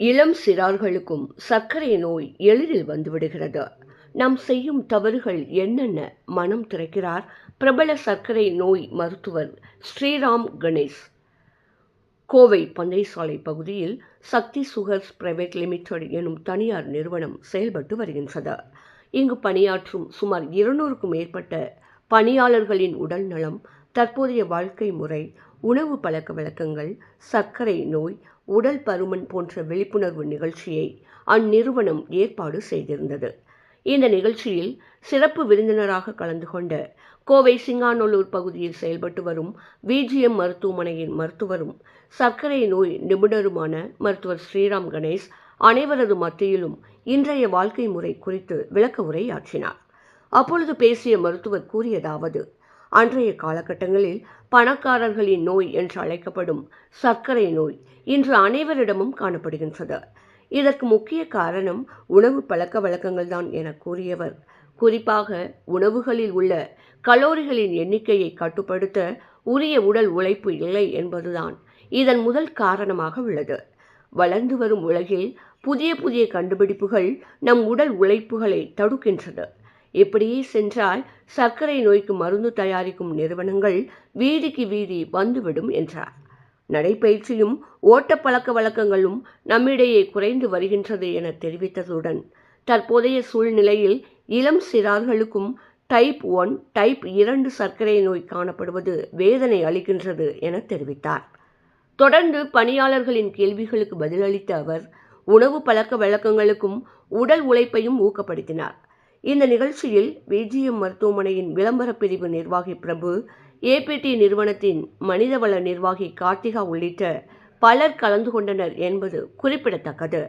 இளம் சிறார்களுக்கும் சர்க்கரை நோய் எளிதில் வந்துவிடுகிறது. நாம் செய்யும் தவறுகள் என்னென்ன? மனம் திறக்கிறார். பிரபல சர்க்கரை நோய் மருத்துவர் ஸ்ரீராம் கணேஷ். கோவை பந்தயசாலை பகுதியில் சக்தி சுகர்ஸ் பிரைவேட் லிமிடெட் எனும் தனியார் நிறுவனம் செயல்பட்டு வருகின்றது. இங்கு பணியாற்றும் சுமார் இருநூறுக்கும் மேற்பட்ட பணியாளர்களின் உடல் நலம் தற்போதைய வாழ்க்கை முறை உணவு பழக்க வழக்கங்கள் சர்க்கரை நோய் உடல் பருமன் போன்ற விழிப்புணர்வு நிகழ்ச்சியை அந்நிறுவனம் ஏற்பாடு செய்திருந்தது. இந்த நிகழ்ச்சியில் சிறப்பு விருந்தினராக கலந்து கொண்ட கோவை சிங்காநல்லூர் பகுதியில் செயல்பட்டு வரும் விஜிஎம் மருத்துவமனையின் மருத்துவரும் சர்க்கரை நோய் நிபுணருமான மருத்துவர் ஸ்ரீராம் கணேஷ் அனைவரது மத்தியிலும் இன்றைய வாழ்க்கை முறை குறித்து விளக்க உரையாற்றினார். அப்பொழுது பேசிய மருத்துவர் கூறியதாவது அன்றைய காலகட்டங்களில் பணக்காரர்களின் நோய் என்று அழைக்கப்படும் சர்க்கரை நோய் இன்று அனைவரிடமும் காணப்படுகின்றது. இதற்கு முக்கிய காரணம் உணவு பழக்க வழக்கங்கள் தான் என கூறியவர். குறிப்பாக உணவுகளில் உள்ள கலோரிகளின் எண்ணிக்கையை கட்டுப்படுத்த உரிய உடல் உழைப்பு இல்லை என்பதுதான் இதன் முதல் காரணமாக உள்ளது. வளர்ந்து வரும் உலகில் புதிய புதிய கண்டுபிடிப்புகள் நம் உடல் உழைப்புகளை தடுக்கின்றது. இப்படியே சென்றால் சர்க்கரை நோய்க்கு மருந்து தயாரிக்கும் நிறுவனங்கள் வீதிக்கு வீதி வந்துவிடும் என்றார். நடைப்பயிற்சியும் ஓட்ட பழக்க வழக்கங்களும் நம்மிடையே குறைந்து வருகின்றது என தெரிவித்ததுடன் தற்போதைய சூழ்நிலையில் இளம் சிறார்களுக்கும் டைப் ஒன் டைப் இரண்டு சர்க்கரை நோய் காணப்படுவது வேதனை அளிக்கின்றது என தெரிவித்தார். தொடர்ந்து பணியாளர்களின் கேள்விகளுக்கு பதிலளித்த அவர் உணவு பழக்க வழக்கங்களுக்கும் உடல் உழைப்பையும் ஊக்கப்படுத்தினார். இந்த நிகழ்ச்சியில் விஜிஎம் மருத்துவமனையின் விளம்பர பிரிவு நிர்வாகி பிரபு ஏபிடி நிறுவனத்தின் மனிதவள நிர்வாகி கார்த்திகா உள்ளிட்ட பலர் கலந்து கொண்டனர் என்பது குறிப்பிடத்தக்கது.